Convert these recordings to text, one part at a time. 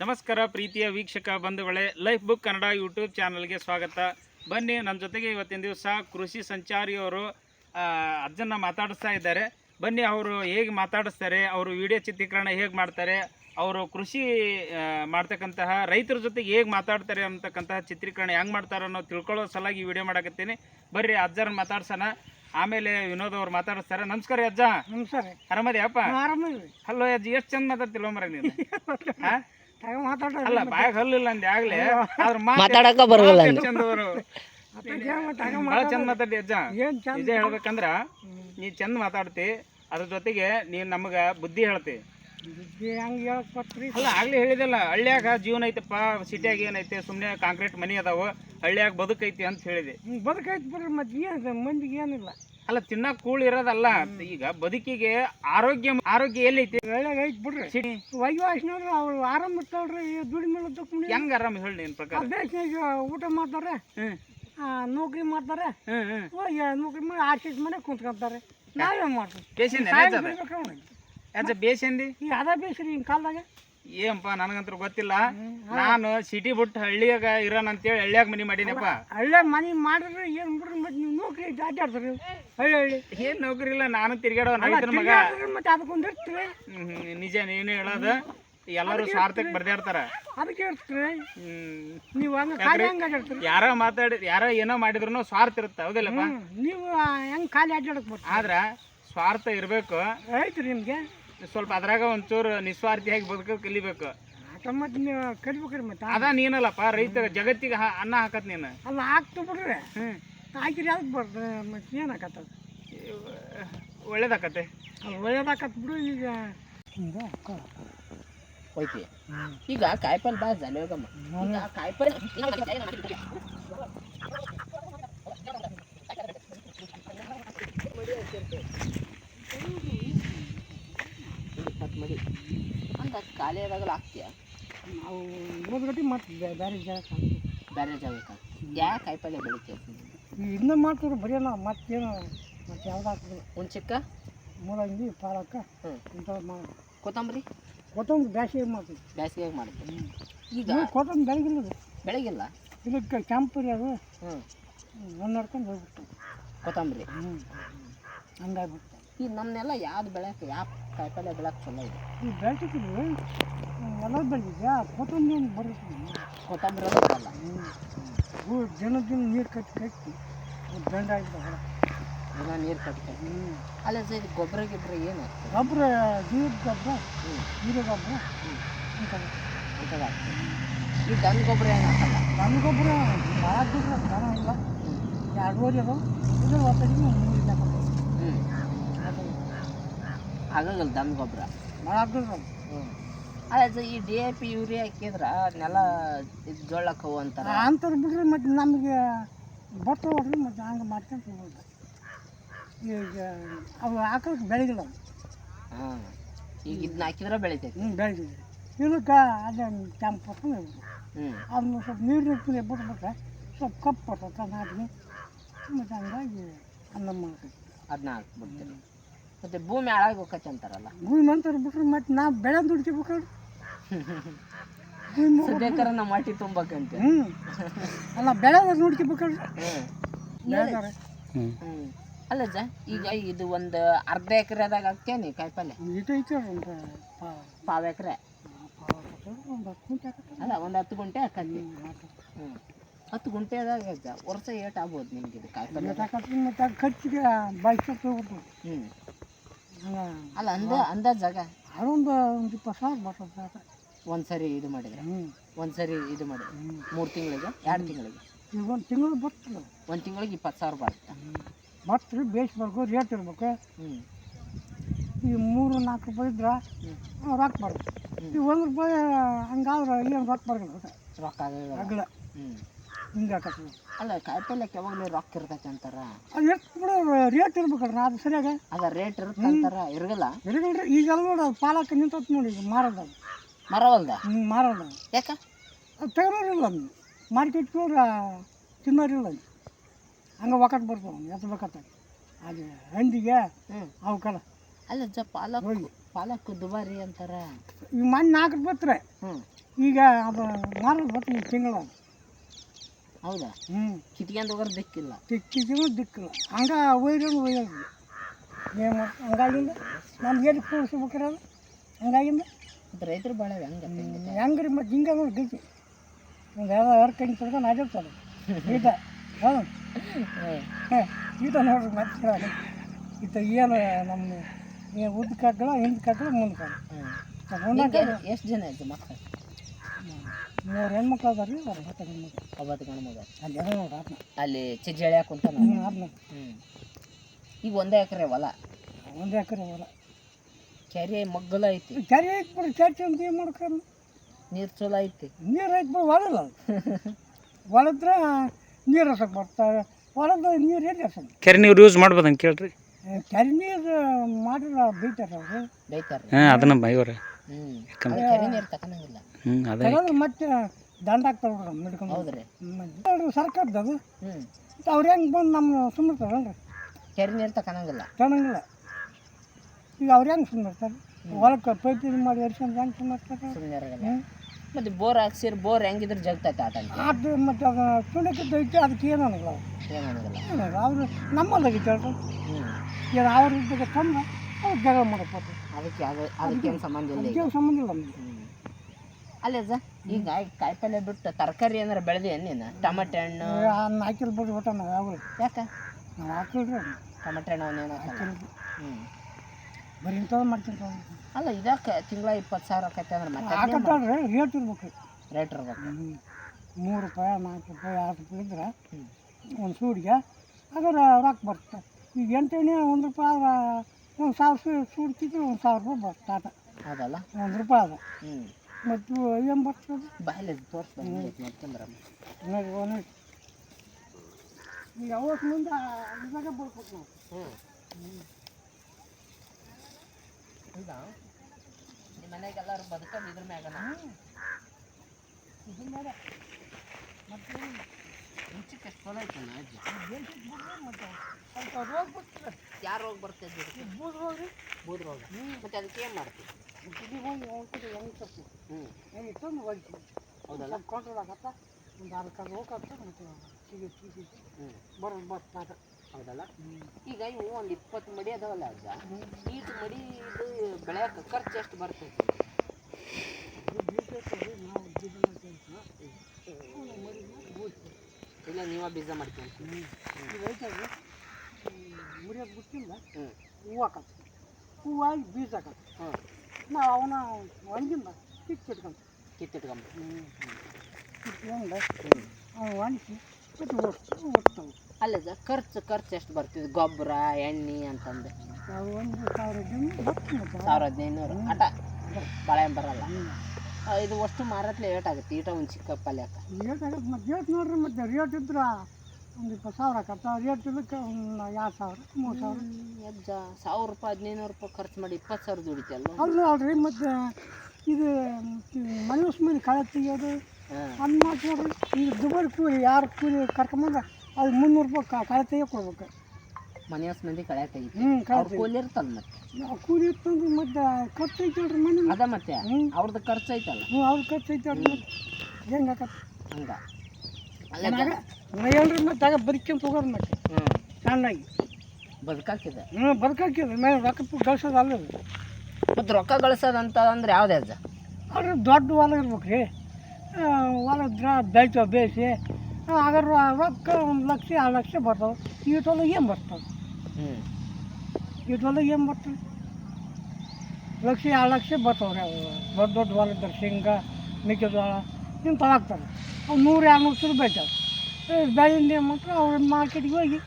ನಮಸ್ಕಾರ ಪ್ರೀತಿಯ ವೀಕ್ಷಕ ಬಂಧುಗಳೇ ಲೈಫ್ ಬುಕ್ ಕನ್ನಡ ಯೂಟ್ಯೂಬ್ ಚಾನಲ್ಗೆ ಸ್ವಾಗತ. ಬನ್ನಿ ನನ್ನ ಜೊತೆಗೆ ಇವತ್ತಿನ ದಿವಸ ಕೃಷಿ ಸಂಚಾರಿಯವರು ಅಜ್ಜನ ಮಾತಾಡಿಸ್ತಾ ಇದ್ದಾರೆ. ಬನ್ನಿ ಅವರು ಹೇಗೆ ಮಾತಾಡಿಸ್ತಾರೆ ಅವರು ವಿಡಿಯೋ ಚಿತ್ರೀಕರಣ ಹೇಗೆ ಮಾಡ್ತಾರೆ ಅವರು ಕೃಷಿ ಮಾಡ್ತಕ್ಕಂತಹ ರೈತರ ಜೊತೆಗೆ ಹೇಗೆ ಮಾತಾಡ್ತಾರೆ ಅಂತಕ್ಕಂತಹ ಚಿತ್ರೀಕರಣ ಹೆಂಗೆ ಮಾಡ್ತಾರೆ ಅನ್ನೋ ತಿಳ್ಕೊಳ್ಳೋ ಸಲಾಗಿ ಈ ವಿಡಿಯೋ ಮಾಡಕತ್ತೀನಿ. ಬರ್ರಿ ಅಜ್ಜರನ್ನ ಮಾತಾಡ್ಸೋಣ. ಆಮೇಲೆ ವಿನೋದ್ ಅವ್ರು ಮಾತಾಡಿಸ್ತಾರೆ. ನಮಸ್ಕಾರ ರೀ ಅಜ್ಜ. ನಮಸ್ಕಾರ ಅರಾಮದಿ ಅಪ್ಪ ಹಲೋ ಅಜ್ಜಿ ಎಷ್ಟು ಚಂದ ಮಾತಾಡ್ತಿಲ್ಲ ಮರ ನೀನು? ಅಲ್ಲ ಬಾಯಾಗ ಹಲ್ಲಿಲ್ಲ ಅಂದೆ ಆಗ್ಲೇ ಆದ್ರ ಮಾತಾಡಕ ಬರಲ್ಲ ಚಂದ ಮಾತಾಡಿ ಅಜ್ಜ. ಏನ್ ಚಂದ? ನಿಜ ಹೇಳ್ಬೇಕಂದ್ರ ನೀ ಚಂದ ಮಾತಾಡ್ತಿ ಅದ್ರ ಜೊತೆಗೆ ನೀನ್ ನಮಗ ಬುದ್ಧಿ ಹೇಳ್ತಿ. ಅಲ್ಲ ಆಗ್ಲೇ ಹೇಳಿದಲ್ಲ ಹಳ್ಳಿಯಾಗ ಜೀವನ ಐತಪ್ಪ ಸಿಟಿಯಾಗ ಏನೈತೆ ಸುಮ್ಮನೆ ಕಾಂಕ್ರೀಟ್ ಮನಿ ಅದಾವ ಹಳ್ಳಿಯಾಗ ಬದುಕೈತಿ ಅಂತ ಹೇಳಿದೆ. ಬದುಕೈತಿ ಬರ್ರಿ ಬಿಡ್ರಿ ಮತ್ತೆ ಏನ್ ಮಂದಿಗೆ ಏನಿಲ್ಲ. ಅಲ್ಲ ತಿನ್ನ ಕೂಳ್ ಇರೋದಲ್ಲ. ಈಗ ಬದುಕಿಗೆ ಆರೋಗ್ಯ ಆರೋಗ್ಯ ಎಲ್ಲೈತಿ? ಒಳ್ಳೆಗೆ ಐತ್ ಬಿಡ್ರಿ. ಸಿಟಿ. ವೈವಾಸ್ನವ್ರು ಅವ್ರು ಆರಾಮ್ ಇರ್ತಾವ್ರಿ ದುಡಿಮೇಲೆ ಹೆಂಗ್ ಹೆಂಗ ಆರಾಮ್ ಹೇಳಿ ನಿನ್ ಪ್ರಕಾರ? ದೇಶನಾಗ ಊಟ ಮಾಡ್ತಾರೆ ನೌಕರಿ ಮಾಡ್ತಾರೆ ನೌಕರಿ ಮಾಡಿ ಆರ್ಸಿಸ್ ಮನೆ ಕುಂತ್ಕೊಂತಾರೆ. ನಾವೇ ಮಾಡ್ತೀವಿ? ಬೇಸಿಂದ ಅದ ಈ ಅದ ಬೇಸ್ರಿ ಹಿಂಗೆ ಕಾಲದಾಗ. ಏನಪ್ಪ ನನಗಂತೂ ಗೊತ್ತಿಲ್ಲ. ನಾನು ಸಿಟಿ ಬಿಟ್ಟು ಹಳ್ಳಿಯಾಗ ಇರೋಣ ಅಂತೇಳಿ ಹಳ್ಳಿಯಾಗ ಮನಿ ಮಾಡಿನಪ್ಪ ಹಳ್ಳಿಯಾಗ ಮನೆ ಮಾಡಿದ್ರೆ ಏನು ಬಿಡ್ರಿ ಮತ್ತೆ ನೀವು ನೌಕರಿ ಜಾಟಾಡ್ತಾರೆ ಹಳ್ಳಿ ಹಳ್ಳಿ. ಏನ್ ನೌಕರಿ ಇಲ್ಲ ನಾನು ತಿರ್ಗಾಡೋ ರೈತನ ಮಗ. ಮತ್ತೆ ಅದಕ್ಕೆ ಒಂದು ಇರ್ತೀವಿ ಹ್ಮ್, ನಿಜ ನೀನು ಹೇಳೋದು. ಎಲ್ಲರೂ ಸ್ವಾರ್ಥಕ್ಕೆ ಬರ್ದಾಡ್ತಾರ ಅದಕ್ಕೆ ಹೇಳ್ತೀರಿ ನೀವು ಹಂಗೆ ಖಾಲಿ ಹೆಂಗೆ ಯಾರೋ ಮಾತಾಡಿ ಯಾರೋ ಏನೋ ಮಾಡಿದ್ರು ಸ್ವಾರ್ಥ ಇರುತ್ತೆ ಹೌದಿಲ್ಲಪ್ಪ. ನೀವು ಹೆಂಗೆ ಖಾಲಿ ಅಡ್ಡಾಡಕ್ ಬರ್ತೀರಿ? ಆದ್ರ ಸ್ವಾರ್ಥ ಇರಬೇಕು. ಆಯ್ತು ನಿಮಗೆ. ಸ್ವಲ್ಪ ಅದ್ರಾಗ ಒಂಚೂರು ನಿಸ್ವಾರ್ಥಿಯಾಗಿ ಬದುಕೋದು ಕಲಿಬೇಕು. ಮತ್ತೆ ನೀವು ಕಲಿಬೇಕ್ರಿ ಮತ್ತೆ ಅದ ನೀನಲ್ಲಪ್ಪ ರೈತ ಜಗತ್ತಿಗೆ ಹ- ಅನ್ನ ಹಾಕತ್ ನೀನು. ಅಲ್ಲ ಹಾಕ್ತು ಬಿಡ್ರಿ ಹ್ಮ್ ಹಾಕಿರಿ ಅದಕ್ಕೆ ಬರ್ತದೆ ಮತ್ತೆ ಏನು ಹಾಕತ್ತದ ಒಳ್ಳೇದಾಕತ್ತೆ. ಅದು ಒಳ್ಳೇದಾಕತ್ ಬಿಡು ಈಗ. ಹಿಂಗೆ ಹೋಯ್ತಿ. ಈಗ ಕಾಯಿಪಲ್ಲೆ ಬಾ ಜಲಯೋಗಮ್ಮ ಈಗ ಕಾಯಿಪಲ್ಲೆ ಅಂತ ಖಾಲಿ ಆದಾಗಲ್ಲ ಹಾಕ್ತೀಯ? ನಾವು ಓದ್ಗಟ್ಟಿ ಮತ್ತು ಬೇರೆ ಜಾಗಕ್ಕೆ ಹಾಕ್ತೀವಿ. ಬೇರೆ ಜಾಗಕ್ಕೆ ಯಾ ಕಾಯಿಪಲ್ಲೆ ಬೆಳಿತೀಯ ಈ ಇದನ್ನ ಮಾಡ್ತಾರೆ ಬರೆಯಲ್ಲ ಮತ್ತೇನು ಮತ್ತೆ ಯಾವ್ದು ಹಾಕಿದ್ರು ಹುಣ್ಚಿಕ್ಕ ಮೂಲಂಗಿ ಪಾಲಕ ಹ್ಞೂ ಇಂಥದ್ದು ಮಾಡಿ ಕೊತ್ತಂಬರಿ? ಕೊತ್ತಂಬರಿ ಬ್ಯಾಸಿಗೆ ಮಾಡ್ತೀವಿ ಬೇಸಿಗೆಗೆ ಮಾಡ್ತೀವಿ ಈಗ ಕೊತ್ತಂಬರಿ ಬೆಳಗಿಲ್ಲ ಬೆಳಗಿಲ್ಲ? ಇದಕ್ಕೆ ಕೆಂಪುರಿ ಅದು ಹ್ಞೂ ನಡ್ಕೊಂಡು ಹೋಗ್ಬಿಟ್ಟು ಕೊತ್ತಂಬರಿ? ಹ್ಞೂ ಹಂಗಾಗ್ಬಿಟ್ಟು ಈಗ ನಮ್ಮನ್ನೆಲ್ಲ ಯಾವ್ದು ಬೆಳೆಯಕ್ಕೆ ಯಾವ ಕಾಯಿಪಲ್ಲೆ ಬೆಳಕ್ಕೆ ಚಲೋ ಇದೆ ಈ ಬೆಳ್ತಿದ್ರು ಎಲ್ಲ ಬೆಳೆದಿದ್ಯಾ ಕೊತ್ತಂಬರಿ ಒಂದು ಬರುತ್ತೆ ಕೊತ್ತಂಬರಿ ಅದು ಬರಲ್ಲ ಹ್ಞೂ ದಿನ ದಿನ ನೀರು ಕಟ್ಟಿ ಕಟ್ಟಿ ದಂಡ ಆಗಿಬಿಟ್ಟು ಹೊರ ದಿನ ನೀರು ಕಟ್ತಾರೆ ಹ್ಞೂ ಅಲ್ಲ ಸರ್ ಇದು ಗೊಬ್ಬರ ಗಿಬ್ಬರ ಏನು ಹಾಕ್ತೀವಿ ಗೊಬ್ಬರ ಜೀವದ ಗೊಬ್ಬರ ಹ್ಞೂ ಹೀರೆ ಗೊಬ್ಬರ ಹ್ಞೂ ಇಂಥದ್ದು ಅಂತದ್ದು ಹಾಕ್ತೀವಿ ಈ ದನ ಗೊಬ್ಬರ ಏನು ಹಾಕಲ್ಲ ನನ್ನ ಗೊಬ್ಬರ ಭಾಳ ಗೊಬ್ಬರ ದನ ಇಲ್ಲ ಎರಡೂವರೆ ಅದಾವ ಇದ್ರ ಒತ್ತಡಿಗೆ ಮೂರು ಇಲ್ಲ ಹ್ಞೂ ಆಗಲ್ಲ ದನ ಗೊಬ್ಬರ ಹ್ಞೂ ಅಲ್ಲ ಈ ಡಿ ಎ ಪಿ ಯೂರಿಯಾ ಹಾಕಿದ್ರೆ ನೆಲ ಇದು ಜೋಳಕ್ಕೆ ಹೋಗು ಅಂತಾರೆ. ಅಂತಾರೆ ಬಿಡ್ರಿ ಮತ್ತು ನಮಗೆ ಬರ್ತಾವ ನೋಡ್ರಿ ಮತ್ತು ಹಂಗೆ ಮಾಡ್ಕೊಂತ ಹೋಗೋದು ಈಗ ಅವು ಹಾಕೋಕೆ ಬೆಳಗಿಲ್ಲ ಹಾಂ ಈಗ ಇದನ್ನ ಹಾಕಿದ್ರೆ ಬೆಳಿತೈತಿ. ಹ್ಞೂ ಬೆಳಗಿಲ್ಲ ಇದಕ್ಕೆ ಅದೇ ಕೆಂಪು ಪಡ್ಕೊಂಡು ಹ್ಞೂ ಅದನ್ನ ಸ್ವಲ್ಪ ನೀರು ನಿಂತು ಬಿಟ್ಬಿಟ್ರೆ ಸ್ವಲ್ಪ ಕಪ್ಪು ಬರ್ತದೆ ಹಾಕಿ ಮತ್ತು ಹಂಗಾಗಿ ಅನ್ನ ಮಾಡ್ತೀವಿ. ಅದನ್ನ ಹಾಕ್ಬಿಡ್ತೀವಿ ಮತ್ತು ಭೂಮಿ ಹಾಳಾಗಿ ಹೋಗತ್ತೆ ಅಂತಾರಲ್ಲ. ಭೂಮಿ ಅಂತಾರೆ ಬಿಟ್ರೆ ಮತ್ತೆ ನಾವು ಬೆಳೆ ದುಡ್ಕೋಬೇಕಲ್ರಿ ಸದ್ಯಕ್ಕರ ನಮ್ಮ ಮಟ್ಟಿ ತುಂಬಕಂತ ಹ್ಞೂ ಅಲ್ಲ ಬೆಳೆ ನೋಡ್ಕೋಬೇಕಲ್ರಿ ಹ್ಞೂ ಅಲ್ಲ ಜ ಈಗ ಇದು ಒಂದು ಅರ್ಧ ಎಕರೆದಾಗ ಹಾಕ್ತೇನೆ ಕಾಯಿಪಲ್ಲೆ. ಇದು ಐತೆ ಪಾವು ಎಕರೆ. ಅಲ್ಲ ಒಂದು ಹತ್ತು ಗುಂಟೆ ಹಾಕತ್ತಿ ಹ್ಞೂ ಹತ್ತು ಗುಂಟೆದಾಗ ವರ್ಷ ಏಟ್ ಆಗ್ಬೋದು ನಿಮ್ಗೆ ಇದು ಕಾಯಿಪಲ್ಲೆ. ಖರ್ಚಿಗೆ ಬಾಯ್ಸ್ ಹ್ಞೂ ಅಲ್ಲ ಅಂದ ಜಾಗ? ಅದೊಂದು ಒಂದು ಇಪ್ಪತ್ತು ಸಾವಿರ ಬರ್ತದೆ. ಒಂದು ಸರಿ ಇದು ಮಾಡಿದ್ರೆ? ಹ್ಞೂ ಒಂದು ಸರಿ ಇದು ಮಾಡಿದ್ರೆ? ಮೂರು ತಿಂಗಳಿಗೆ? ಎರಡು ತಿಂಗಳಿಗೆ? ಈಗ ಒಂದು ತಿಂಗಳು ಬರ್ತದೆ. ಒಂದು ತಿಂಗಳಿಗೆ ಇಪ್ಪತ್ತು ಸಾವಿರ ಬರುತ್ತೆ. ಬೇಸ್ ಬೇಯಿಸ್ಬೇಕು ರೇಟ್ ಇರ್ಬೇಕು. ಹ್ಞೂ ಈ ಮೂರು ನಾಲ್ಕು ರೂಪಾಯಿ ಇದ್ರೆ ರೊಕ್ಕ ಬರುತ್ತೆ ಈ ಒಂದು ರೂಪಾಯಿ ಹಂಗಾದ್ರೆ ಏನು ರೊಕ್ಕ ಬರಲ್ಲ ರೊಕ್ಕ ಆಗಲ್ಲ. ಹ್ಞೂ ಹಿಂಗೆ ಹಾಕತ್ತೀವಿ ಅಲ್ಲ ಕಾಯಿಪಲ್ಲೆ ಯಾವಾಗಲೂ ರೊಕ್ಕ ಇರ್ತೈತೆ ಅಂತಾರ? ಅದು ಎಷ್ಟು ಬಿಡು ರೇಟ್ ಇರ್ಬೇಕಲ್ರಿ ಅದು ಸರಿಯಾಗ. ಅದ ರೇಟ್ ಇರುತ್ತೆ ಅಂತಾರ ಇರಗಲ್ಲ ಇರಗಲ್ರಿ ಈಗೆಲ್ಲ ನೋಡಿ ಅದು ಪಾಲಕ್ ನಿಂತತ್ ನೋಡಿ ಈಗ ಮಾರೋದ ಮರವಲ್ದ ಹಿಂಗೆ ಮಾರೋದ ಯಾಕ? ಅದು ತಗೊಳ್ಳೋರಿಲ್ಲ ಅದು ಮಾರ್ಕೆಟ್ಗೆ ಹೋದ್ರೆ ತಿನ್ನೋರಿಲ್ಲ ಅದು ಹಂಗೆ ಒಕ್ಕಟ್ಟು ಬರ್ತಾವೆ ಎತ್ತ ಬೇಕತ್ತ ಅದು ಹಂದಿಗೆ ಹ್ಞೂ ಅವಕ್ಕಲ್ಲ ಅಲ್ಲ ಜ ಪಾಲಕ್ ಹೋಗಿ. ಪಾಲಕ್ ದುಬಾರಿ ಅಂತಾರ. ಈಗ ಮೊನ್ನೆ ನಾಲ್ಕು ಬತ್ರೆ ಹ್ಞೂ ಈಗ ಅದು ಮಾರೋದು ಬರ್ತೀನಿ ತಿಂಗಳು ಹೌದಾ? ಹ್ಞೂ ಕಿತ್ಕೊಂಡು ಹೋಗೋರು ದಿಕ್ಕಿಲ್ಲ. ತಿಕ್ಕಿದ್ರು ದಿಕ್ಕಿಲ್ಲ. ಹಂಗ ಒಯ್ದು ಒಯ್ಯೋದು ಏನು ಹಂಗಾಗಿಂದ ನಮ್ಗೆ ಎಲ್ಲಿ ಕೂಡಿಸ್ಬೇಕಾರೆ ಅದು ಹಂಗಾಗಿಂದ? ಮತ್ತು ರೈತರು ಭಾಳ ಹೆಂಗೆ ಹೆಂಗ್ರಿ ಮತ್ತು ಹಿಂಗೆ ನೋಡಿ ಗತಿ ಒಂದು ಯಾವ ಹರ್ಕಂಡು ತಡ್ಕೊಂಡು ಆಗಿರ್ತಾರೆ ಈತ ಹೌದು? ಹಾಂ ಈತ ನೋಡ್ರಿ ಮತ್ತೆ ಈತ ಏನು ನಮ್ಮ ಉದ್ದ ಕಟ್ಟಲ ಹಿಂದೆ ಕಟ್ಟಲ ಮುಂದೆ ಕಕ್ಕಳ ಎಷ್ಟು ಜನ ಆಯ್ತು ಮಕ್ಕಳು ಮೂರು ಹೆಣ್ಮಕ್ಳು ಅದಾರ ರೀ? ಅವ್ರು ಹೆಣ್ಮಕ್ಳು. ಒಂಬತ್ತು ಗಂಡು ಮಗ. ಅಲ್ಲಿ ಚಜ್ಜಿ ನೋಡ್ರಿ ಆತ್ಮ. ಅಲ್ಲಿ ಚಿಜ್ಜಳಿ ಕುಂತಾನ. ಹ್ಞೂ ಹ್ಞೂ ಈಗ ಒಂದೇ ಎಕರೆ ಹೊಲ. ಒಂದು ಎಕರೆ ಹೊಲ. ಕೆರೆ ಮಗ್ಗಲ ಐತಿ. ಕೆರೆ ಐತಿ ಬಿಡ್ರಿ ಚರ್ಚೆ ಅಂತ ಏನು ಮಾಡ್ಕೊಂಡು ನೀರು ಚಲೋ ಐತಿ. ನೀರು ಐತಿ ಬಿಡು ಹೊಲಲ್ಲ ಹೊಲದ್ರೆ ನೀರು ಹಸಕ್ಕೆ ಬರ್ತಾರೆ ಹೊಲದ ನೀರು ಎಲ್ಲಿ ಹಸಕ್ಕೆ ಕೆರೆ ನೀರು ಯೂಸ್ ಮಾಡ್ಬೋದಂಗೆ ಕೇಳ್ರಿ. ಕೆರೆ ನೀರು ಮಾಡಿದ್ರೆ ಬೈತಾರೆ ಅವರು. ಬೈತಾರೆ. ಹಾಂ ಅದನ್ನ ಬೈವ್ರೆ ಹ್ಞೂ ಕೆರೆ ನೀರು ತಕೊಳಂಗಿಲ್ಲ ಹ್ಞೂ ಅದೇ ತಗೊಂಡ್ರೆ ಮತ್ತೆ ದಂಡ ಹಾಕ್ತಾರೆ ಬಿಡ್ರಿ ಮಿಡ್ಕೊಂಡು ಹೌದ್ರಿ. ನೋಡ್ರಿ ಸರ್ಕಾರದ ಅದು. ಹ್ಞೂ ಅವ್ರು ಹೆಂಗೆ ಬಂದು ನಮ್ಮ ಸುಮ್ಮನೆ ಕೆರೆ ನೀರು ತಕೊಳಂಗಿಲ್ಲ ತಗೊಂಗಿಲ್ಲ ಈಗ ಅವ್ರು ಹೆಂಗೆ ಸುಮ್ಮನೆ ಹೊಲಕ್ಕೆ ಪೈಪ್ ಇದು ಮಾಡಿ ಎರ್ಸ್ಕೊಂಡು ಹೆಂಗೆ ಸುಮ್ಮನೆ ಸುಮ್ಮನೆ ಇರಲ್ಲ ಮತ್ತೆ ಬೋರ್ ಹಾಕ್ಸಿರ್ ಬೋರ್ ಹೆಂಗಿದ್ರೆ ಜಗ್ತೈತೆ ಆಟ ಅದು ಮತ್ತು ಅದು ಸುಣ್ಣಕ್ಕೆ ಐತೆ ಅದಕ್ಕೆ ಏನು ಅನ್ನಲ್ಲ ಅವ್ರು ಏನು ಅನ್ನೋದಿಲ್ಲ. ಏನಲ್ಲ ಅವರು ನಮ್ಮಲ್ಲಿ ಹ್ಞೂ ಏನು ಅವ್ರ ಇದ್ದಾಗ ತಂದು ಅವ್ರು ಜಗಳ ಮಾಡಕ್ಕೆ ಅದಕ್ಕೆ ಅದು ಅದಕ್ಕೇನು ಸಂಬಂಧ ಇಲ್ಲ ಈಗ. ಸಂಬಂಧ ಇಲ್ಲ ನಮಗೆ. ಹ್ಞೂ ಅಲ್ಲೇ ಅಜ್ಜ ಈಗ ಕಾಯಿಪಲ್ಲೆ ಬಿಟ್ಟು ತರಕಾರಿ ಏನಾರ ಬೆಳೆದಿ ನೀನು? ಟಮಾಟೆ ಹಣ್ಣು? ಅನ್ನ ಹಾಕಿಲ್ ಬಿಟ್ಬಿಟ್ಟ ನಾವು ಯಾವಾಗ ಯಾಕ? ನಾವು ಹಾಕಿಲ್ರಿ ಟಮಾಟೆ ಹಣ್ಣು ಅವನೇನು ಹಾಕಲ್ಲ ಹ್ಞೂ ಬರೀ ಇಂಥದ್ದು ಮಾಡ್ತೀನಿ ಅಲ್ಲ ಇದಕ್ಕೆ ತಿಂಗಳ ಇಪ್ಪತ್ತು ಸಾವಿರ ಆಕೈತೆ ಅಂದ್ರೆ ಮತ್ತೆ. ರೇಟ್ ಇರ್ಬೇಕು. ರೇಟ್ ಇರ್ಬೇಕು. ಹ್ಞೂ ಮೂರು ರೂಪಾಯಿ ನಾಲ್ಕು ರೂಪಾಯಿ ಆರು ರೂಪಾಯಿ ಇದ್ರೆ ಒಂದು ಸೂಡಿಗೆ ಅದರ ರೊಕ್ಕ ಬರ್ತದೆ ಈಗ ಎಂಟನೇ ಒಂದು ರೂಪಾಯಿ ಆದ್ರೆ ಒಂದು ಸಾವಿರ ಸೂ ಸೂಡ್ತಿದ್ರೆ ಒಂದು ಸಾವಿರ ರೂಪಾಯಿ ಬರ್ತದೆ. ಅದಲ್ಲ? ಒಂದು ರೂಪಾಯಿ ಅದು ಹ್ಞೂ ಮತ್ತು ಏನು ಬರ್ತದೆ? ಬಾಯಲ್ಲಿ ತೋರಿಸ್ಬೇಕು ನೋಡ್ಕೊಂಬರ ನೋಡಿ ನೋಡಿ. ಈಗ ಅವತ್ತು ಮುಂದೆ ಇದಾಗ ಬರ್ಬೇಕು ನಾವು. ಹ್ಞೂ ಇಲ್ಲ ನಿಮ್ಮ ಮನೆಗೆ ಎಲ್ಲರೂ ಬದುಕೊಂಡು ಇದ್ರ ಮ್ಯಾಗನ? ಇದು ಮಾಡ ಮತ್ತು ಮುಂಚೆಗೆ ಎಷ್ಟು ಚಲೋ ಐತಣ್ಣ ಅಜ್ಜಿ. ಸ್ವಲ್ಪ ರೋಗ ಬರ್ತಿಲ್ಲ ಯಾರು ರೋಗ ಇದಕ್ಕೆ ಬೂದ್ರೋಗ ಹೋಗ್ರಿ ಬೂದ್ ಮತ್ತೆ ಅದಕ್ಕೆ ಏನು ಮಾಡ್ತೀವಿ ಇಲ್ಲಿ ಹೋಗಿ ಹೋಗ್ತದೆ ಹೆಂಗೆ ತಪ್ಪು ಹ್ಞೂ ಹೆಂಗೆ ತಂದು ಹೋಗ್ತೀವಿ ಹೌದಲ್ಲ? ಕಂಟ್ರೋಲ್ ಆಗತ್ತ ಒಂದು ಆರು ಕಾಲ ಹೋಗತ್ತೆ ಮತ್ತು ಸಿಗಿ ಸಿಗಿ ಬರೋದು ಹೌದಲ್ಲ ಈಗ ಇವು ಒಂದು ಇಪ್ಪತ್ತು ಮಡಿ ಅದಾವಲ್ಲ ಅಜ್ಜ. ಈಟು ಮಡಿ ಇದು ಬೆಳೆಯೋಕೆ ಖರ್ಚು ಎಷ್ಟು ಬರ್ತೈತಿ? ಇಲ್ಲ ನೀವೇ ಬೀಜ ಮಾಡ್ಕೊಂತೀವಿ ಮುರಿಯೋದು ಬಿಟ್ಟಿಲ್ಲ ಹ್ಞೂ ಹೂವು ಹಾಕತ್ತೆ ಹೂವಾಗಿ ಬೀಜ ಹಾಕತ್ತೆ ಹ್ಞೂ ನಾವು ಅವನ ಒಣಗಿಂದ ಕಿಚ್ಚಿಟ್ಕೊಂತ ಕಿತ್ತಿಟ್ಕೊಂಬ ಕಿತ್ಕೊಂಡು ಹ್ಞೂ ಅವ್ನು ಒಣಗಿಸಿ ಮತ್ತು ಓಡಿಸ್ತು ಓಡ್ತಾವೆ ಅಲ್ಲ ಸರ್ ಖರ್ಚು ಖರ್ಚು ಎಷ್ಟು ಬರ್ತಿದೆ? ಗೊಬ್ಬರ ಎಣ್ಣೆ ಅಂತಂದು. ನಾವು ಒಂದು ಸಾವಿರ ಜನ ಬರ್ತೀನಿ ಮತ್ತೆ ಸಾವಿರ ಹದಿನೈದು ಆಟ ಭಾಳ ಏನ್ ಬರಲ್ಲ. ಆ, ಇದು ಅಷ್ಟು ಮಾರತ್ಲೆ ಏಟಾಗುತ್ತೆ ಈಟ ಒಂದು ಚಿಕ್ಕ ಪಲ್ಯಕ. ರೇಟ್ ಆಗತ್ತೆ. ಮತ್ತೆ ರೇಟ್ ನೋಡ್ರಿ ಮತ್ತೆ ರೇಟ್ ಇದ್ರೆ? ಒಂದು ಇಪ್ಪತ್ತು ಸಾವಿರ ಖರ್ಚು ರೇಟ್ ಇಲ್ಲಕ್ಕೆ ಒಂದು ಎರಡು ಸಾವಿರ ಮೂರು ಸಾವಿರ. ಅಜ್ಜ ಸಾವಿರ ರೂಪಾಯಿ ಹದಿನೈದು ರೂಪಾಯಿ ಖರ್ಚು ಮಾಡಿ ಇಪ್ಪತ್ತು ಸಾವಿರ ದುಡಿತಲ್ಲ ಅಲ್ಲ ಅಲ್ರಿ ಮತ್ತು ಇದು ಮನೆಯಸ್ ಮೇಲೆ ಕಳೆ ತೆಗಿಯೋದು ಅದು ನೋಡ್ರಿ ಈಗ ದುಬಾರಿ ಕೂಲಿ ಯಾರು ಕೂಲಿ ಕರ್ಕೊಂಬಂದ್ರೆ ಅದು ಮುನ್ನೂರು ರೂಪಾಯಿ ಕಳೆ ತೆಗಿಯೋ ಕೊಡ್ಬೇಕು. ಮನೆ ಮಂದಿ ಕಳೆ ತೆಗಿತೀವಿ ಹ್ಞೂ ಕಳೆ ಕೂಲಿ ಇರ್ತಲ್ಲ ಮತ್ತೆ? ನಾವು ಕೂಲಿ ಇರ್ತಂದ್ರೆ ಮತ್ತೆ ಖರ್ಚು ಐತೆ ಹೇಳ್ರಿ ಮನೆ ಅದ ಮತ್ತೆ? ಹ್ಞೂ ಅವ್ರದ್ದು ಖರ್ಚು ಐತಲ್ಲ? ಹ್ಞೂ ಅವ್ರದ್ದು ಖರ್ಚು ಐತೆ ಹೇಳ್ರಿ ಮತ್ತೆ ಹೆಂಗೆ ಹಂಗೆ. ಹೇಳ್ರಿ ಮತ್ತೆ ಆಗ ಬದುಕ್ಯಂತ ಹೋಗೋದು ಮತ್ತೆ. ಹ್ಞೂ ಸಣ್ಣಾಗಿ. ಬದುಕಾಕಿದೆ. ಹ್ಞೂ ಬದುಕಾಕಿದೆ. ಮೇಲೆ ರೊಕ್ಕ ಗಳಿಸೋದು ಅಲ್ಲ. ಮತ್ತು ರೊಕ್ಕ ಗಳಿಸೋದಂತ ಅಂದ್ರೆ ಯಾವ್ದು ಅಜ್ಜ ಅವ್ರ ದೊಡ್ಡ ಹೊಲ ಇರ್ಬೇಕು ರೀ ಹೊಲ ದ್ರ ಬೆಳಿತಾವೆ ಬೇಯಿಸಿ ಆಗ ರೊಕ್ಕ ಒಂದು ಲಕ್ಷ ಎರಡು ಲಕ್ಷ ಬರ್ತಾವೆ. ಈಟೊಲ ಏನು ಬರ್ತವೆ? ಹ್ಞೂ ಈಟೊಲ ಏನು ಬರ್ತವೆ? ಲಕ್ಷ ಎರಡು ಲಕ್ಷ ಬರ್ತವೆ ರೀ ಅವು. ದೊಡ್ಡ ದೊಡ್ಡ ಹೊಲ ಇದ್ದಾರೆ ಶೇಂಗಾ ಮೆಕ್ಕೆಜೋಳ ಇಂಥ ಹಾಕ್ತಾರೆ ನೂರು ಎರಡು ನೂರು ರೂಪಾಯಿ ಬೆಳಿತಾವೆ ಬೆಳೆಯಿಂದ ಏನು ಮಾಡ್ತಾರೆ ಅವ್ರ ಮಾರ್ಕೆಟಿಗೆ ಹೋಗಿ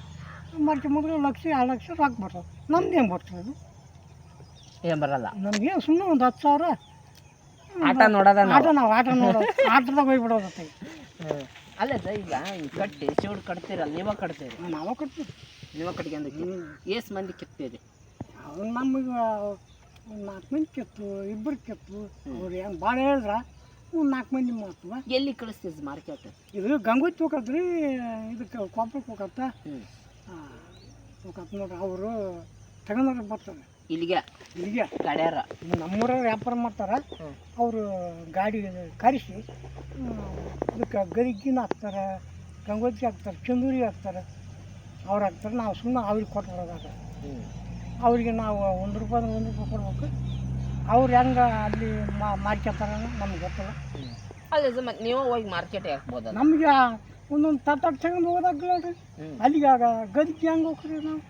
ಮಾರ್ಕೊಂಬಂದ್ರೆ ಲಕ್ಷ ಎರಡು ಲಕ್ಷ ರೊಕ್ಕ ಬರ್ತದೆ. ನಮ್ದು ಏನು ಬರ್ತದೆ ಅದು? ಏನು ಬರಲ್ಲ. ನಮಗೆ ಸುಮ್ಮನೆ ಒಂದು ಹತ್ತು ಸಾವಿರ. ಆಟ ನೋಡೋದ ಆಟ ನಾವು ಆಟ ನೋಡೋದು. ಆಟದಾಗ ಹೋಗ್ಬಿಡೋದತ್ತೆ ಹ್ಞೂ ಅಲ್ಲ ಸರ್ ಈಗ ಕಟ್ಟಿ ಶಿವಡ್ ಕಟ್ತೀರಲ್ಲ ನೀವ ಕಟ್ತೀರಿ. ನಾವು ಕಟ್ತೀವಿ. ನೀವ ಕಟ್ಕೊಂಡಕ್ಕೆ ಏಸ್ ಮಂದಿ ಕಿತ್ತೀರಿ? ಅವ್ರು ನಮಗೆ ನಾಲ್ಕು ಮಂದಿ ಕೆತ್ತು ಇಬ್ಬರು ಕೆತ್ತು. ಅವ್ರು ಏನು ಭಾಳ ಹೇಳಿದ್ರ? ಒಂದು ನಾಲ್ಕು ಮಂದಿ ಮಾಡ್ತವ ಎಲ್ಲಿ ಕಳಿಸ್ತೀವಿ ಮಾರ್ಕೆಟ್ ಇದು ಗಂಗೋತ್ರಿ ಹೋಗತ್ರಿ ಇದಕ್ಕೆ ಕೊಪ್ಪಳಕ್ಕೆ ಹೋಗತ್ತ ಹೋಗತ್ ನೋಡ್ರಿ ಅವರು ತಗೊಂಡ್ರೆ ಬರ್ತಾರೆ. ಇಲ್ಲಿಗೆ? ಇಲ್ಲಿಗೆ. ಗಡ್ಯಾರ? ನಮ್ಮೂರ ವ್ಯಾಪಾರ ಮಾಡ್ತಾರೆ. ಅವರು ಗಾಡಿ ಕರೆಸಿ ಇದಕ್ಕೆ ಗರಿಗಿನ ಹಾಕ್ತಾರೆ ಗಂಗೋತ್ರಿ ಹಾಕ್ತಾರೆ ಚಂದೂರಿ ಹಾಕ್ತಾರೆ. ಅವ್ರು ಹಾಕ್ತಾರೆ ನಾವು ಸುಮ್ಮನೆ ಅವ್ರಿಗೆ ಕೊಟ್ಟು ಬರೋದಾಗ ಅವರಿಗೆ ನಾವು ಒಂದು ರೂಪಾಯಿ ಒಂದು ರೂಪಾಯಿ ಕೊಡ್ಬೇಕು. ಅವ್ರು ಹೆಂಗೆ ಅಲ್ಲಿ ಮಾರ್ಕೊತಾರ ನಮ್ಗೆ ಗೊತ್ತಿಲ್ಲ. ಅಲ್ಲ ಮತ್ತೆ ನೀವು ಹೋಗಿ ಮಾರ್ಕೆಟ್ ಹಾಕ್ಬೋದು ನಮ್ಗೆ ಒಂದೊಂದು ತಟ್ಟ ತಗೊಂಡು ಹೋದಾಗ ನೋಡ್ರಿ. ಅಲ್ಲಿಗೆ ಆಗ ಗದಿಗೆ ಹೆಂಗೆ ಹೋಗ್ರಿ ನಾವು?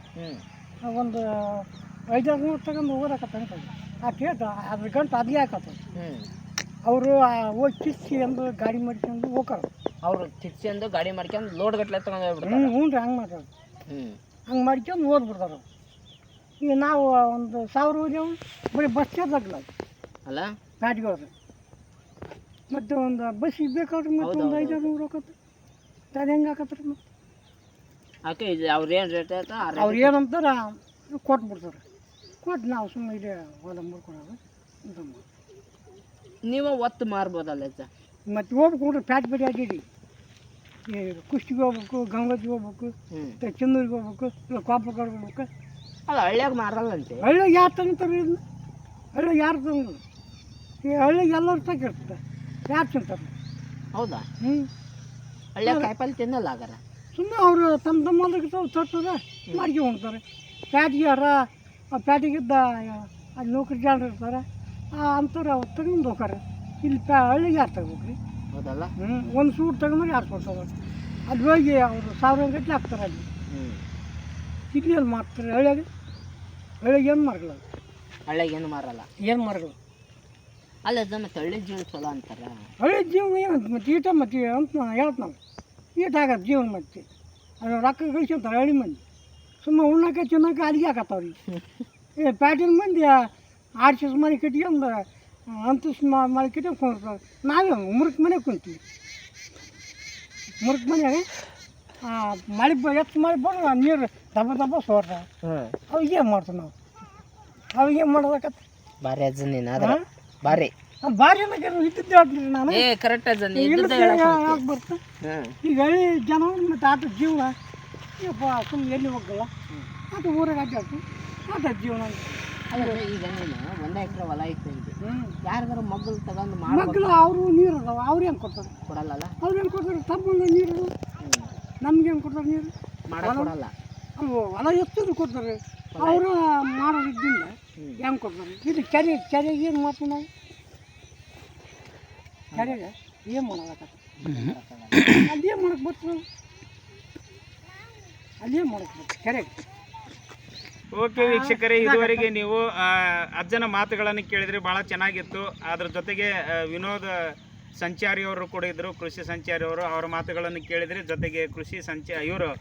ಒಂದು ಐದಾರು ನೂರು ತಗೊಂಡು ಹೋಗೋದಕ್ಕೆ ಆ ಕೇಳ್ತ ಅದ್ರ ಗಂಟು ಅದೇ ಹಾಕತ್ತ ಅವರು ಹೋಗಿ ಕಿಚ್ಚಿ ಎಂದು ಗಾಡಿ ಮಾಡ್ಕೊಂಡು ಅವರು ಅವ್ರು ಎಂದು ಗಾಡಿ ಮಾಡ್ಕೊಂಡು ಲೋಡ್ ಗಟ್ಟಲೆ ತಗೊಂಡು ಹೋಗ್ಬಿಡ್ತಾರೆ. ಹ್ಞೂ ರೀ ಹಂಗೆ ಮಾಡ್ತಾರೆ ಹ್ಞೂ ಹಂಗೆ ಮಾಡ್ಕೊಂಡು ಓದ್ಬಿಡ್ತಾರೆ ಈಗ ನಾವು ಒಂದು ಸಾವಿರ ಹೋದೆವು ಬರೀ ಬಸ್ ಚಾರ್ಜ್ ಅಲ್ಲ? ಗಾಡಿಗೆ ಹೋದ್ರೆ ಮತ್ತು ಒಂದು ಬಸ್ಸಿಗೆ ಬೇಕಾದ್ರೆ ಮತ್ತೆ ಒಂದು ಐದಾರು ನೂರು ಹೋಗತ್ತೆ. ಅದು ಹೆಂಗೆ ಹಾಕತ್ರಿ ಮತ್ತೆ? ಓಕೆ ಇದು ಅವ್ರು ಏನು ರೇಟ್ ಆಯ್ತಾ ಅವ್ರು ಏನಂತಾರ ಕೊಟ್ಟು ಬಿಡ್ತಾರೆ. ಕೊಟ್ಟು ನಾವು ಸುಮ್ಮನೆ ಇದೆ ಹೊಲ ಮುರ್ಕೊಳೋದು ಅಂತ. ನೀವು ಒತ್ತು ಮಾರ್ಬೋದಲ್ಲ ಅಜ್ಜ? ಮತ್ತೆ ಹೋಗ್ಬೇಕು ನೋಡ್ರಿ ಪ್ಯಾಟ್ ಬಡಿ ಆಗಿರಿ ಈ ಕುಷ್ಟಿಗೆ ಹೋಗ್ಬೇಕು ಗಂಗೋತ್ರಿಗೆ ಹೋಗ್ಬೇಕು ಚಂದೂರಿಗೆ ಹೋಗ್ಬೇಕು ಇಲ್ಲ ಕಾಪುಗಳಿಗೆ ಹೋಗ್ಬೇಕು. ಅಲ್ಲ ಹಳ್ಳಿಯಾಗ ಮಾರಲ್ಲಂತೆ ಹಳ್ಳಿಗೆ ಯಾರು ತಂಗ್ತಾರೆ ಇದನ್ನ ಹಳ್ಳಿಗೆ ಯಾರು ತಂದ್ರು ಈ ಹಳ್ಳಿಗೆ ಎಲ್ಲರೂ ತಗಿರ್ತದೆ ಯಾರು ತಿಂತಾರೆ? ಹೌದಾ? ಹ್ಞೂ ಹಳ್ಳಿಯಾಗ ಕಾಯಿಪಲ್ಲೆ ತಿನ್ನಲ್ಲ ಆಗಾರ ಸುಮ್ಮನೆ ಅವರು ತಮ್ಮ ತಮ್ಮ ಹೊಲಕ್ಕೆ ತಾವು ತರ್ತದೆ ಮಾಡ್ಕೆ ಉಣ್ತಾರೆ. ಪ್ಯಾಟಿಗೆ ಯಾರ ಆ ಪ್ಯಾಟಿಗಿದ್ದ ಅಲ್ಲಿ ನೌಕರಿ ಜನರು ಇರ್ತಾರೆ. ಅಂಥವ್ರು ಅವ್ರು ತಗೊಂಡು ಹೋಗ್ತಾರೆ. ಇಲ್ಲಿ ಪ್ಯಾ ಹಳ್ಳಿಗೆ ಯಾರು ತಗೋಬೇಕ್ರಿ? ಹೌದಲ್ಲ? ಹ್ಞೂ ಒಂದು ಸೂಟ್ ತಗೊಂಡ್ರೆ ಯಾರು ಕೊಡ್ತಾರೆ? ಅದು ಹೋಗಿ ಅವರು ಸಾವಿರ ಗಟ್ಟಲೆ ಹಾಕ್ತಾರೆ ಅಲ್ಲಿ. ಇಲ್ಲಿ ಅಲ್ಲಿ ಮಾಡ್ತಾರೆ ಹಳ್ಳಿಯಾಗ. ಹಳ್ಳಿಗೆ ಏನು ಮಾರ್ಗಲ್ಲ ಹಳ್ಳಿಯಾಗ ಏನು ಮಾರಲ್ಲ. ಏನು ಮಾರ್ಗಲ್ಲ. ಅಲ್ಲ ಅದು ಮತ್ತೆ ಹಳ್ಳಿ ಜೀವನ ಚಲೋ ಅಂತಾರ. ಹಳ್ಳಿ ಜೀವನ ಏನಂತ ಮತ್ತೆ ಈಟ ಮತ್ತೆ ಅಂತ ನಾನು ಹೇಳ್ತ ನಾವು ಈಟ ಆಗತ್ತೆ ಜೀವನ ಮತ್ತೆ. ಅದು ರೊಕ್ಕ ಗಳಿಸ್ಕೊಂತಾರೆ ಹಳ್ಳಿ ಮಂದಿ. ಸುಮ್ಮನೆ ಉಣ್ಣಕ್ಕೆ ತಿನ್ನೋಕೆ ಅಡಿಗೆ ಹಾಕತ್ತವ್ರಿ ಏ ಪ್ಯಾಟಿನ ಮಂದಿ ಆರು ಸಿಸ್ ಮನೆ ಕಟ್ಕೊಂಡು ಅಂತಸ್ ಮನೆ ಕಟ್ಕೊಂಡು ಕುಂತ ನಾವೇ ಮುರುಕ್ ಮನೆ ಕುಂತೀವಿ. ಮುರುಕ್ ಮನೆಯಾಗ ಮಳೆ ಬ ಹೆಚ್ಚು ಮಳೆ ಬರೋ ನೀರು ದಬ್ಬ ದಬ್ಬ ಅವಾಗ ಏನು ಮಾಡ್ತೀವಿ ನಾವು? ಅವಾಗ ಏನು ಮಾಡೋದಕ್ಕತ್ತ ಬಾರಿ ಅಜ್ಜ ನೀನು ಅದ್ರ ಬಾರಿ. ಭಾರಿ ಅನ್ನಕ್ಕೆ ಇದ್ದಿದ್ದೆ ಹೇಳ್ತೀನಿ ನಾನು. ಏ ಕರೆಕ್ಟ್ ಅಜ್ಜ ಬರ್ತಾ ಈಗ ಹಳ್ಳಿ ಜನ ಮತ್ತು ಆಟ ಜೀವನ ಯಪ್ಪ ಸುಮ್ಮನೆ ಎಲ್ಲಿ ಹೋಗಲ್ಲ ಅದು ಊರಾಗ ಅಡ್ಡಾಡ್ತು ಆಟ ಜೀವನ ಅಜ್ಜ, ಈಗ ನೀನು ಒಂದೇ ಎಕರೆ ಹೊಲ ಯಾರಿಗಾರ ಮಗ್ಗಲ್ ತಗೊಂಡು ಅವರು ನೀರು ಅದಾವ. ಅವ್ರು ಏನು ಕೊಡ್ತಾರೆ? ಕೊಡಲ್ಲಲ್ಲ ಅವ್ರು ಏನು ಕೊಡ್ತಾರೆ? ತಮ್ಮ ನೀರು. ಹ್ಮ್ ನಮ್ಗೆ ಏನು ಕೊಡ್ತಾರೆ ನೀರು? ಮಾಡಕ್ ಕೊಡಲ್ಲ. ಅವು ಹೊಲ ಎತ್ತಿದ್ರು ಕೊಡ್ತಾರೆ? ಅವರು ಮಾಡೋದಿದ್ದಿಂದ ಹ್ಮ್. ಹೆಂಗೆ ಕೊಡ್ತಾರೆ? ಇದು ಕೆರೆ ಕೆರೆಗೆ ಏನು ಮಾಡ್ತೀವಿ ನಾವು? ಕೆರೆಗೆ ಏನು ಮಾಡೋದಕ್ಕೆ ಅದೇನು ಮಾಡಕ್ಕೆ ಬರ್ತದೆ ಅಲ್ಲೇ ಮಾಡಕ್ಕೆ ಬರ್ತದೆ ಕೆರೆಗೆ. ಓಕೆ ವೀಕ್ಷಕರೇ ಇದುವರೆಗೆ ನೀವು ಅಜ್ಜನ ಮಾತುಗಳನ್ನು ಕೇಳಿದ್ರೆ ಭಾಳ ಚೆನ್ನಾಗಿತ್ತು. ಅದ್ರ ಜೊತೆಗೆ ವಿನೋದ್ ಸಂಚಾರಿ ಅವರು ಕೂಡ ಇದ್ದರು ಕೃಷಿ ಸಂಚಾರಿ ಅವರು ಮಾತುಗಳನ್ನು ಕೇಳಿದ್ರೆ. ಜೊತೆಗೆ ಕೃಷಿ ಸಂಚ, ಇವರು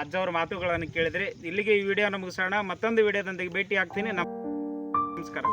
ಅಜ್ಜವ್ರ ಮಾತುಗಳನ್ನು ಕೇಳಿದ್ರಿ. ಇಲ್ಲಿಗೆ ಈ ವಿಡಿಯೋನ ಮುಗಿಸೋಣ. ಮತ್ತೊಂದು ವಿಡಿಯೋದೊಂದಿಗೆ ಭೇಟಿ ಆಗ್ತೀನಿ ನಮ್- ನಮಸ್ಕಾರ.